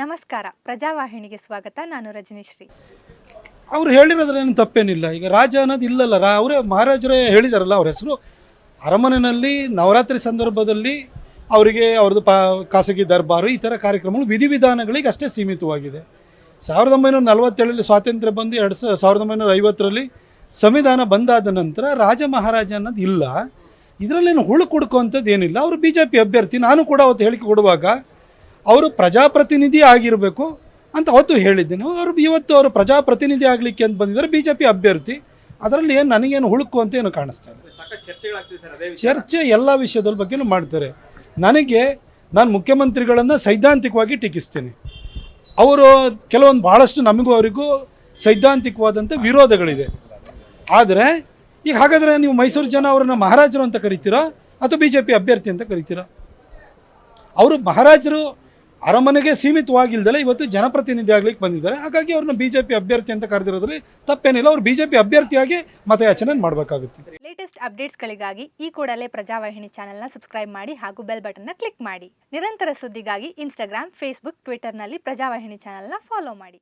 ನಮಸ್ಕಾರ. ಪ್ರಜಾವಾಹಿನಿಗೆ ಸ್ವಾಗತ. ನಾನು ರಜನಿಶ್ರೀ. ಅವ್ರು ಹೇಳಿರೋದ್ರೇನು ತಪ್ಪೇನಿಲ್ಲ. ಈಗ ರಾಜ ಅನ್ನೋದು ಇಲ್ಲಲ್ಲ, ರಾ ಅವರೇ ಮಹಾರಾಜರೇ ಹೇಳಿದಾರಲ್ಲ ಅವ್ರ ಹೆಸರು. ಅರಮನೆಯಲ್ಲಿ ನವರಾತ್ರಿ ಸಂದರ್ಭದಲ್ಲಿ ಅವರಿಗೆ ಅವ್ರದ್ದು ಪಾ ಖಾಸಗಿ ದರ್ಬಾರು, ಈ ಥರ ಕಾರ್ಯಕ್ರಮಗಳು, ವಿಧಿವಿಧಾನಗಳಿಗೆ ಅಷ್ಟೇ ಸೀಮಿತವಾಗಿದೆ. ಸಾವಿರದ ಒಂಬೈನೂರ ನಲವತ್ತೇಳರಲ್ಲಿ ಸ್ವಾತಂತ್ರ್ಯ ಬಂದು ಎರಡು ಸಾವಿರದ ಒಂಬೈನೂರ ಐವತ್ತರಲ್ಲಿ ಸಂವಿಧಾನ ಬಂದಾದ ನಂತರ ರಾಜ ಮಹಾರಾಜ ಅನ್ನೋದು ಇಲ್ಲ. ಇದರಲ್ಲೇನು ಹುಳು ಕುಡ್ಕೋಂಥದ್ದು ಏನಿಲ್ಲ. ಅವರು ಬಿ ಜೆ ಪಿ ಅಭ್ಯರ್ಥಿ. ನಾನು ಕೂಡ ಅವತ್ತು ಹೇಳಿಕೆ ಕೊಡುವಾಗ ಅವರು ಪ್ರಜಾಪ್ರತಿನಿಧಿ ಆಗಿರಬೇಕು ಅಂತ ಅವತ್ತು ಹೇಳಿದ್ದೇನೆ. ಅವರು ಇವತ್ತು ಅವರು ಪ್ರಜಾಪ್ರತಿನಿಧಿ ಆಗಲಿಕ್ಕೆ ಅಂತ ಬಂದಿದ್ದಾರೆ. ಬಿ ಜೆ ಪಿ ಅಭ್ಯರ್ಥಿ. ಅದರಲ್ಲಿ ಏನು ನನಗೇನು ಹುಳುಕು ಅಂತ ಏನು ಕಾಣಿಸ್ತಾ ಇದೆ ಚರ್ಚೆ ಎಲ್ಲ ವಿಷಯದ ಬಗ್ಗೆನೂ ಮಾಡ್ತಾರೆ. ನನಗೆ ನಾನು ಮುಖ್ಯಮಂತ್ರಿಗಳನ್ನು ಸೈದ್ಧಾಂತಿಕವಾಗಿ ಟೀಕಿಸ್ತೇನೆ. ಅವರು ಕೆಲವೊಂದು ಭಾಳಷ್ಟು ನಮಗೂ ಅವರಿಗೂ ಸೈದ್ಧಾಂತಿಕವಾದಂಥ ವಿರೋಧಗಳಿದೆ. ಆದರೆ ಈಗ ಹಾಗಾದರೆ ನೀವು ಮೈಸೂರು ಜನ ಅವರನ್ನು ಮಹಾರಾಜರು ಅಂತ ಕರಿತೀರಾ ಅಥವಾ ಬಿ ಜೆ ಪಿ ಅಭ್ಯರ್ಥಿ ಅಂತ ಕರಿತೀರಾ? ಅವರು ಮಹಾರಾಜರು ಅರಮನೆಗೆ ಸೀಮಿತವಾಗಿಲ್ದಲೇ ಇವತ್ತು ಜನಪ್ರತಿನಿಧಿ ಆಗ್ಲಿಕ್ಕೆ ಬಂದಿದ್ದಾರೆ. ಹಾಗಾಗಿ ಅವ್ರನ್ನ ಬಿಜೆಪಿ ಅಭ್ಯರ್ಥಿ ಅಂತ ಕರೆದಿರೋದ್ರಲ್ಲಿ ತಪ್ಪೇನಿಲ್ಲ. ಅವ್ರು ಬಿಜೆಪಿ ಅಭ್ಯರ್ಥಿಯಾಗಿ ಮತಯಾಚನೆ ಮಾಡಬೇಕಾಗುತ್ತೆ. ಲೇಟೆಸ್ಟ್ ಅಪ್ಡೇಟ್ಸ್ಗಳಿಗಾಗಿ ಈ ಕೂಡಲೇ ಪ್ರಜಾವಾಹಿನಿ ಚಾನೆಲ್ನ ಸಬ್ಸ್ಕ್ರೈಬ್ ಮಾಡಿ ಹಾಗೂ ಬೆಲ್ ಬಟನ್ನ ಕ್ಲಿಕ್ ಮಾಡಿ. ನಿರಂತರ ಸುದ್ದಿಗಾಗಿ ಇನ್ಸ್ಟಾಗ್ರಾಮ್ ಫೇಸ್ಬುಕ್ ಟ್ವಿಟರ್ನಲ್ಲಿ ಪ್ರಜಾವಾಹಿನಿ ಚಾನೆಲ್ನ ಫಾಲೋ ಮಾಡಿ.